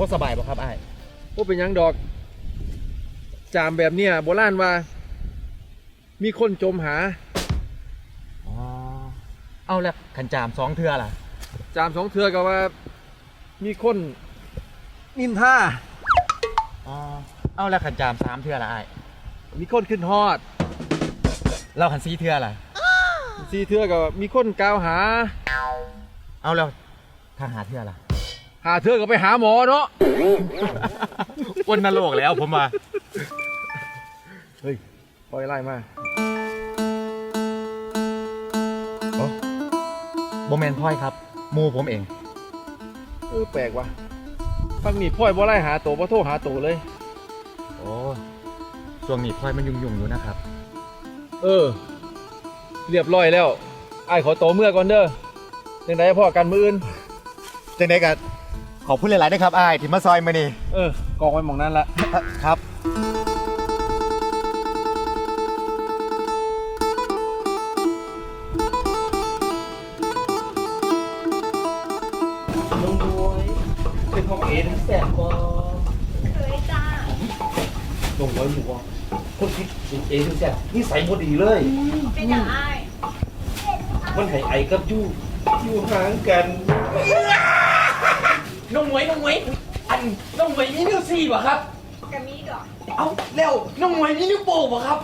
เป็นหยังดอก จามแบบเนี้ยโบราณว่า มีคนจมหา อ๋อเอาแล้วขันจามสองเทือล่ะจามสองเทือก็ว่า มีคนนินท่าอ๋อเอาแล้วขันจามสามเทือล่ะไอ้ายมีคนขึ้นฮอดเราขันสี่เทือล่ะ สี่เทือก็มีคนกล่าวหา เอาแล้วทางหาเทือล่ะ หาเทือก็ไปหาหมอเนาะวนนรกแล้วผมว่าเฮ้ยปล่อยไล่มาโมเมนพ่อยครับหมูผมเอง เออแปลกว่ะฟังนี่พ่อยบ่ไล่หาตัวบ่โทรหาตัวเลย โอ้ช่วงนี้พ่อยมันยุ่งๆอยู่นะครับ เออ เรียบร้อยแล้วไอ้ายขอโตวเมื่อก่อนเด้อจังไดพ่อกันมืออื่น จังไดกัน ขอบพูดหลายๆนะครับไอ้ายที่มาซอยมานี่เออกองไว้หมองนั้นละครับ น้องบวยเป็นของเอ็นแสบบ่เคยจ้าน้องบวยหมูบ่คนคิดถึงเอ็นแสบนี่ใส่บ่ดีเลย เป็นอย่างอ้ายมันให้ไอกับยู่อยู่ห่างกัน น้องหมวยน้องหมวยอันน้องหมวยมีนิ้วสี่ป่ะครับ กะมีดอกเอาแล้วน้องหมวยมีนิ้วโป้งป่ะครับ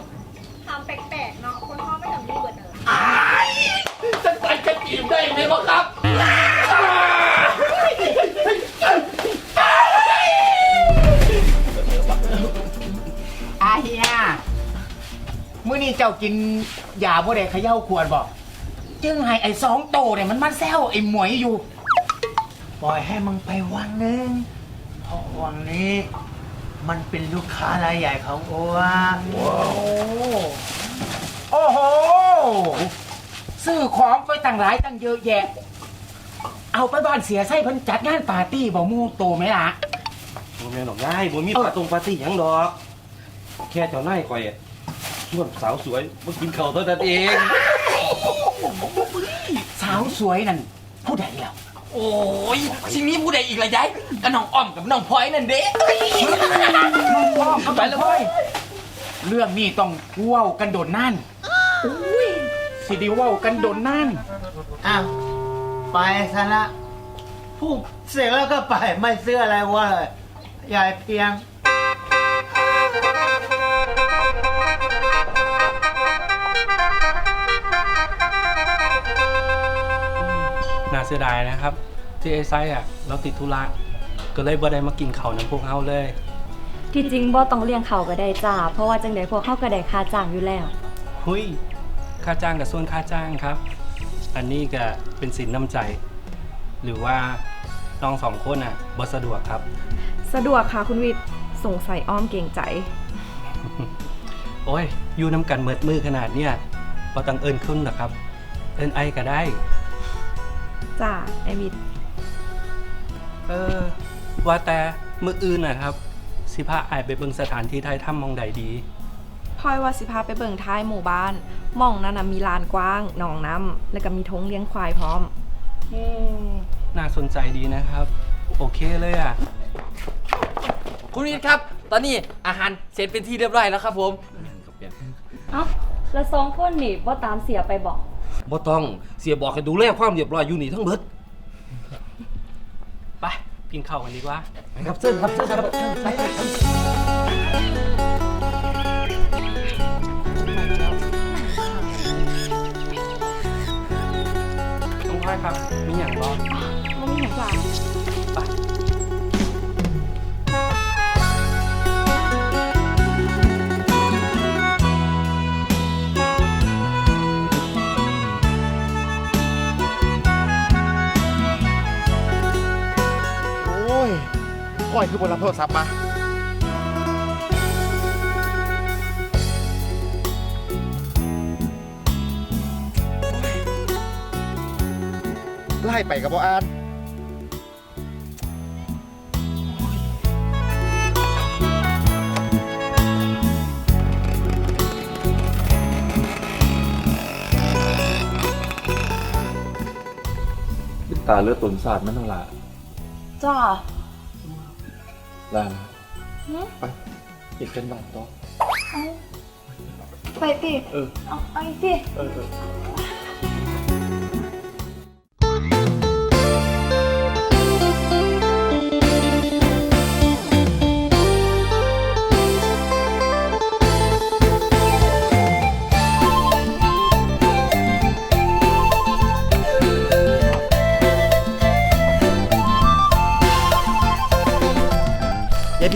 ทำแปลกๆเนาะคนพ่อไม่ทำดีเบิดนั่นละอ้ายจะไปจะจีบได้ไหมวะครับอาเฮียมื้อนี้เจ้ากินยาบ่ได้เขย่าขวดบ่จึงให้ไอ้สองโตเนี่ยมันมาแซวไอ้หมวยอยู่ ปล่อยให้มึงไปวันหนึงเพราะวันนี้ มันเป็นลูกค้ารายใหญ่ของอัวโอ้โห ซื้อของไปตั้งหลายตั้งเยอะแยะ เอาไปบ้านเสียไส้เพิ่นจัดงานปาร์ตี้บ่หมู่โตไหมล่ะ บ่แม่นดอกง่ายบ่มีปาตรงปาร์ตี้หยังดอก แค่เจ้านายข่อยอะชวนสาวสวยมากินข้าวเท่านั้นเอง สาวสวยนั่นผู้ใดแล้ว โอ้ยชิมีผู้ใดอีกละยายกับน้องอ้อมกับน้องพลอยนั่นเด้ไปเลยเว้ยเรื่องนี้ต้องเว้ากันโดนนั่นสิไดิเว้ากันโดนนั่น อ้าวไปซะละพูดเสร็จแล้วก็ไปไม่เสื้ออะไรวะเลยยายเพียง เสียดายนะครับ ที่ไอ้ไซอะเราติดธุระก็เลยบ่ได้มากินเขาวน้ำพวกเฮาเลย ที่จริงบ่ต้องเลี้ยงเขาก็ได้จ้า เพราะว่าจังไดพวกเขาก็ได้ค่าจ้างอยู่แล้ว หุยค่าจ้างกับส่วนค่าจ้างครับ อันนี้ก็เป็นสินน้ำใจ หรือว่าน้องสองคนอะบ่สะดวกครับ สะดวกค่ะคุณวิทย์สงสัยอ้อมเก่งใจ โอ้ยอยู่น้ำกันเมิดมือขนาดเนี้ยบ่ต้องเอิญขึ้นหรอกครับ เอิญไอก็ได้ จ้าไอวิทย์เออ ว่าแต่มืออื่นนะครับ สิพาไอายไปเบิ่งสถานที่ไทยถ้ำมองใดดี พลอยว่าสิพาไปเบิ่งท้ายหมู่บ้านหม่องนั้นนะมีลานกว้างหนองน้ำแล้วก็มีทงเลี้ยงควายพร้อม อืมน่าสนใจดีนะครับ โอเคเลยอะ คุณวิทย์ครับ ตอนนี้อาหารเสร็จเป็นที่เรียบร้อยแล้วครับผม เอ้าแล้วสองคนนี่บ่ตามเสียไปบอก บ่ต้องเสียบอกให้ดูแลความเรียบร้อยอยู่นี่ทั้งเบิดไปกินข้าวกันดีกว่า ไปครับเชิญครับเชิญครับเชิญไปไปน้องพลอยครับมีอย่างรอมันมีอย่างจ้าโพ่อยคือบนรับโทรศัพท์มาไล่ไปกับบ่อ่านตาเลือดตุนสาดมันเท่า ไหร่จ้าล่าเก็บกันบาทต่อไปสิเออเอาไปสิเออ เออ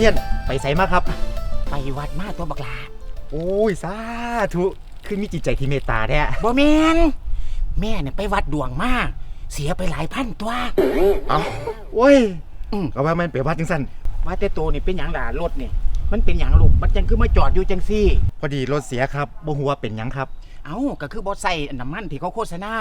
เพี้ยนไปใส่มาครับ ไปวัดมาตัวบักหลาโอ้ยสาธุคือมีจิตใจที่เมตตาแท้บ่แมนแม่เนี่ยไปวัดดวงมากเสียไปหลายพันตัวเอ้าโอ้ยอืมก็ว่ามันเปรียบว่าจังสั้นว่าแต่ตัวนี่เป็นหยังด่ารถเนี่ย มันเป็นหยังลูกมันจังคือมาจอดอยู่จังซี่ พอดีรถเสียครับบ่ฮู้ว่าเป็นหยังครับ เอ้าก็คือบอใส่น้ำมันที่เขาโฆษณา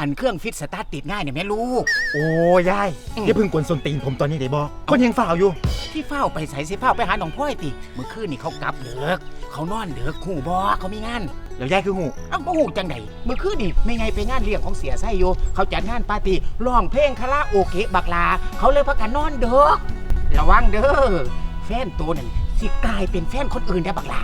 อันเครื่องฟิตสตาร์ทติดง่ายเนี่ยแม่ลูก โอ้ยายอืม อย่าเพึ่งกวนส้นตีนผมตอนนี้ได้บ่คนยังฝ่าวอยู่ ที่เฝ้าไปใส่สิเฝ้าไปหาหนองพ่อยติเมื่อคืนนี่เขากลับเดือกเขานอนเดือกหูบอเขามีงาน แล้วยายคือหูเอ้าบ่หูจังไดเมื่อคืนนี่ไม่ไงไปงานเลี้ยงของเสียไส้อยู่เขาจัดงานปาร์ตี้ร้องเพลงคาราโอเกะบักลา เขาเลยพักกันนอนเดือกระวังเด้อแฟนตัวนั่น สิกลายเป็นแฟนคนอื่นได้บักลา